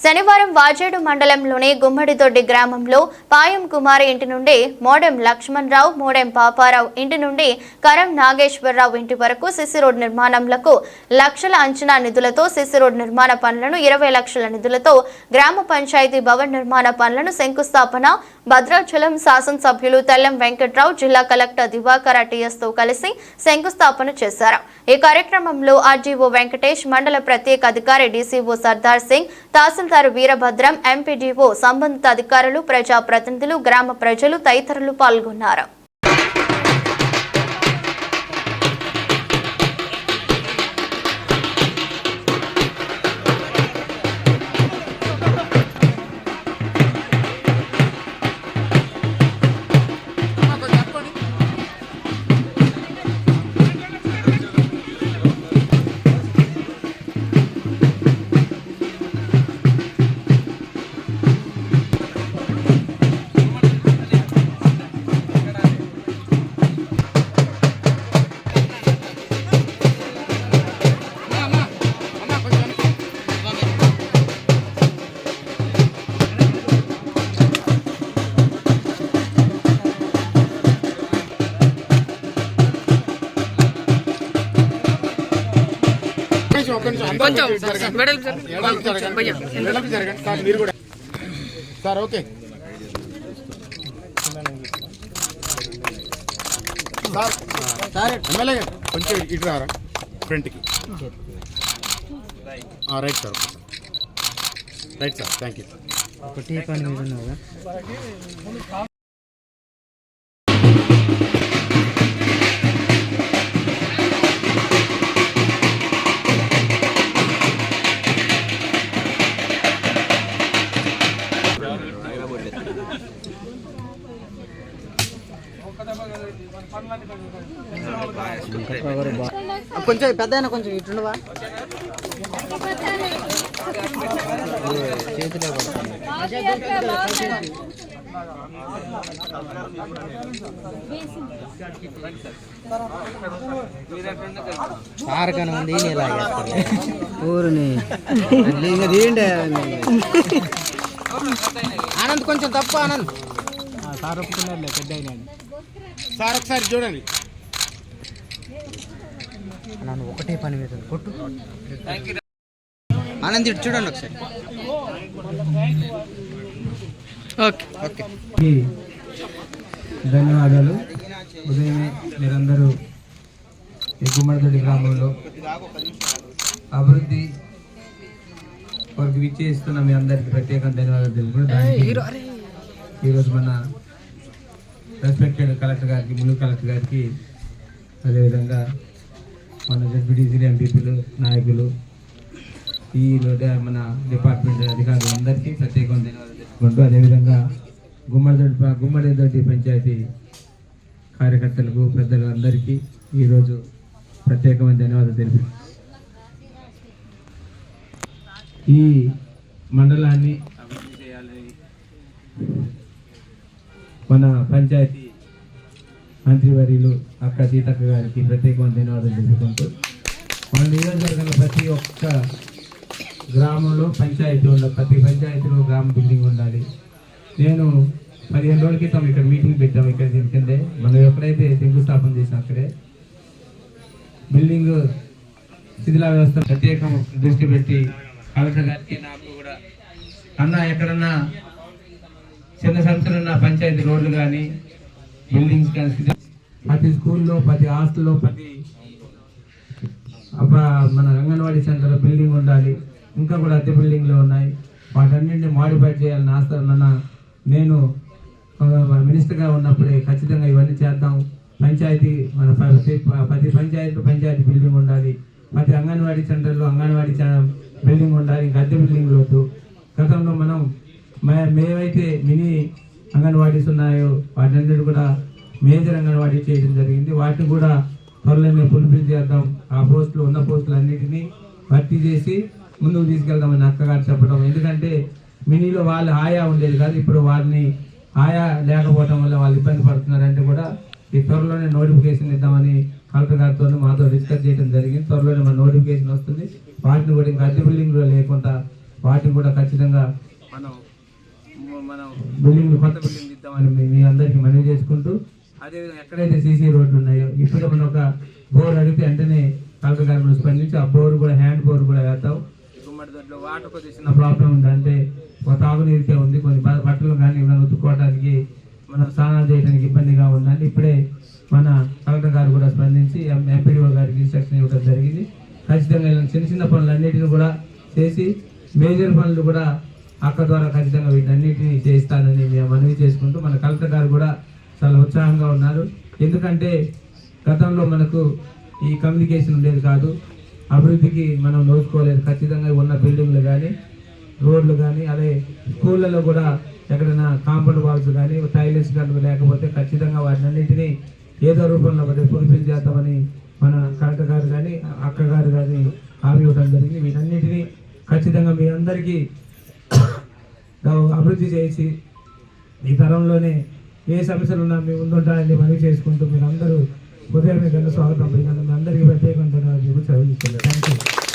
శనివారం వాజేడు మండలంలోని గుమ్మడిదొడ్డి గ్రామంలో పాయం కుమారి ఇంటి నుండి మోడెం లక్ష్మణరావు మోడెం పాపారావు ఇంటి నుండి కరం నాగేశ్వరరావు ఇంటి వరకు సిసి రోడ్ నిర్మాణంలకు లక్షల అంచనా నిధులతో సిసి రోడ్ నిర్మాణ పనులను ఇరవై లక్షల నిధులతో గ్రామ పంచాయతీ భవన్ నిర్మాణ పనులను శంకుస్థాపన భద్రాచలం శాసనసభ్యులు తెల్లం వెంకట్రావు జిల్లా కలెక్టర్ దివాకర టిఎస్తో కలిసి శంకుస్థాపన చేశారు. ఈ కార్యక్రమంలో ఆర్జీఓ వెంకటేష్ మండల ప్రత్యేక అధికారి డీసీఓ సర్దార్ సింగ్ తహసీల్దార్ వీరభద్రం ఎంపీడీఓ సంబంధిత అధికారులు ప్రజాప్రతినిధులు గ్రామ ప్రజలు తదితరులు పాల్గొన్నారు. కొంచెం వెడల్పు sir okay. Sir sir MLA కొంచెం ఇటు రారా? ఫ్రంట్కి. ఆ, right sir. Right sir thank you ఒకటి పని మీద కొంచెం పెద్ద కొంచెం చేతిలో ఉంది ఊరిని. ఇంకా తీయండి ఆనంద్ కొంచెం తప్పు ఆనంద్. సార్ ఒప్పుకున్నారులే పెద్ద సార్ ఒకసారి చూడండి. నన్ను ఒకటే పని మీద. కొట్టు. ఆనంద్ ఇటు చూడండి ఒకసారి. ఓకే. ఓకే. ధన్యవాదాలు. ఉదయమే మీరందరూ ఈ గుమ్మడిదొడ్డి గ్రామంలో అభివృద్ధి వారికి విచ్చేస్తున్న మీ అందరికి ప్రత్యేకంగా ధన్యవాదాలు తెలుపుకుంటూ ఈరోజు మన రెస్పెక్టెడ్ కలెక్టర్ గారికి ములు కలెక్టర్ గారికి అదేవిధంగా మన జడ్పీటీసీలు ఎంపీపీలు నాయకులు ఈ మన డిపార్ట్మెంట్ అధికారులు అందరికీ ప్రత్యేకంగా ధన్యవాదాలు తెలుపుకుంటూ అదేవిధంగా గుమ్మడిదొడ్డి గుమ్మడిదొడ్డి పంచాయతీ కార్యకర్తలకు పెద్దలు అందరికీ ఈరోజు ప్రత్యేకమైన ధన్యవాదాలు తెలిపి ఈ మండలాన్ని అభివృద్ధి చేయాలని మన పంచాయతీ మంత్రివర్యులు అక్క సీతక్క గారికి ప్రత్యేకమైన ధన్యవాదాలు తెలుసుకుంటూ మన నియోజకవర్గంలో ప్రతి ఒక్క గ్రామంలో పంచాయతీ ఉండాలి ప్రతి పంచాయతీలో గ్రామ బిల్డింగ్ ఉండాలి. నేను పదిహేను రోజుల క్రితం ఇక్కడ మీటింగ్ పెట్టాము ఇక్కడ దీని మనం ఎప్పుడైతే శంకుస్థాపన చేసాం అక్కడే. బిల్డింగ్ శిథిలా వ్యవస్థ ప్రత్యేకం దృష్టి పెట్టి కలెక్టర్ గారికి నాకు కూడా అన్న ఎక్కడన్నా చిన్న సంస్థలున్న పంచాయతీ రోడ్లు కానీ బిల్డింగ్స్ ప్రతి స్కూల్లో ప్రతి హాస్టల్లో ప్రతి మన అంగన్వాడీ సెంటర్ బిల్డింగ్ ఉండాలి. ఇంకా కూడా అద్దె బిల్డింగ్లు ఉన్నాయి. వాటన్నింటిని మాడిఫై చేయాలని ఆస్తానన్న నేను మినిస్టర్గా ఉన్నప్పుడే ఖచ్చితంగా ఇవన్నీ చేద్దాం. పంచాయతీ మన ప్రతి ప్రతి పంచాయతీ పంచాయతీ బిల్డింగ్ ఉండాలి. ప్రతి అంగన్వాడీ సెంటర్లో అంగన్వాడీ బిల్డింగ్ ఉండాలి. ఇంకా అద్దె బిల్డింగ్ వద్దు. గతంలో మనం మే- మేమైతే మినీ అంగన్వాడీస్ ఉన్నాయో వాటన్నిటి కూడా మేజర్ అంగన్వాడీ చేయడం జరిగింది. వాటిని కూడా త్వరలోనే ఫుల్ఫిల్ చేద్దాం. ఆ పోస్టులు ఉన్న పోస్టులు అన్నిటినీ భర్తీ చేసి ముందుకు తీసుకెళ్దామని అక్కగారు చెప్పడం. ఎందుకంటే మినీలో వాళ్ళు ఆయా ఉండేది కాదు. ఇప్పుడు వారిని ఆయా లేకపోవడం వల్ల వాళ్ళు ఇబ్బంది పడుతున్నారంటే కూడా ఈ త్వరలోనే నోటిఫికేషన్ ఇద్దామని కలెక్టర్ గారితో మాతో డిస్కస్ చేయడం జరిగింది. త్వరలోనే మన నోటిఫికేషన్ వస్తుంది. వాటిని కూడా ఇంకా అద్దె బిల్డింగ్లో లేకుండా వాటిని కూడా ఖచ్చితంగా మనం మనం బిల్డింగ్ కొత్త బిల్డింగ్ ఇద్దామని మీ- అందరికీ మనవి చేసుకుంటూ అదేవిధంగా ఎక్కడైతే సీసీ రోడ్లు ఉన్నాయో ఇప్పుడు మనం ఒక బోర్ అడిగితే వెంటనే కలెక్టర్ గారి స్పందించి ఆ బోర్ కూడా హ్యాండ్ బోర్ కూడా వేద్దాం. గుమ్మడి దొడ్లో వాటర్ కొద్దిగా చిన్న ప్రాబ్లం ఉంది. అంటే ఒక తాగునీరికే ఉంది. కొన్ని బట్టలు కానీ ఏమైనా ఉతుక్కోవడానికి మనం స్నానాలు చేయడానికి ఇబ్బందిగా ఉందని ఇప్పుడే మన కలెక్టర్ గారు కూడా స్పందించి ఎంపీడీఓ గారికి ఇన్స్ట్రక్షన్ ఇవ్వడం జరిగింది. ఖచ్చితంగా చిన్న చిన్న పనులన్నిటిని కూడా చేసి మేజర్ పనులు కూడా అక్క ద్వారా ఖచ్చితంగా వీటన్నిటిని చేస్తానని మేము మనవి చేసుకుంటూ మన కలెక్టర్ గారు కూడా చాలా ఉత్సాహంగా ఉన్నారు. ఎందుకంటే గతంలో మనకు ఈ కమ్యూనికేషన్ ఉండేది కాదు. అభివృద్ధికి మనం నోచుకోలేదు. ఖచ్చితంగా ఉన్న బిల్డింగ్లు కానీ రోడ్లు కానీ అదే స్కూళ్ళలో కూడా ఎక్కడైనా కాంపౌండ్ వాల్స్ కానీ టైలెట్స్ కానీ లేకపోతే ఖచ్చితంగా వాటినన్నింటినీ ఏదో రూపంలో మరి ఫుల్ఫిల్ చేద్దామని మన కలెక్టర్ గారు కానీ అక్క గారు కానీ హామీ ఇవ్వడం జరిగింది. వీటన్నిటినీ ఖచ్చితంగా మీ అందరికీ అభివృద్ధి చేసి ఈ తరంలోనే ఏ సమస్యలు ఉన్నా మీ ముందుంటారని మనవి చేసుకుంటూ మీరు అందరూ ఉదయం స్వాగతం పలికినందుకు మీ అందరికీ ప్రత్యేకంగా ధన్యవాదాలు చెబుతూ థ్యాంక్ యూ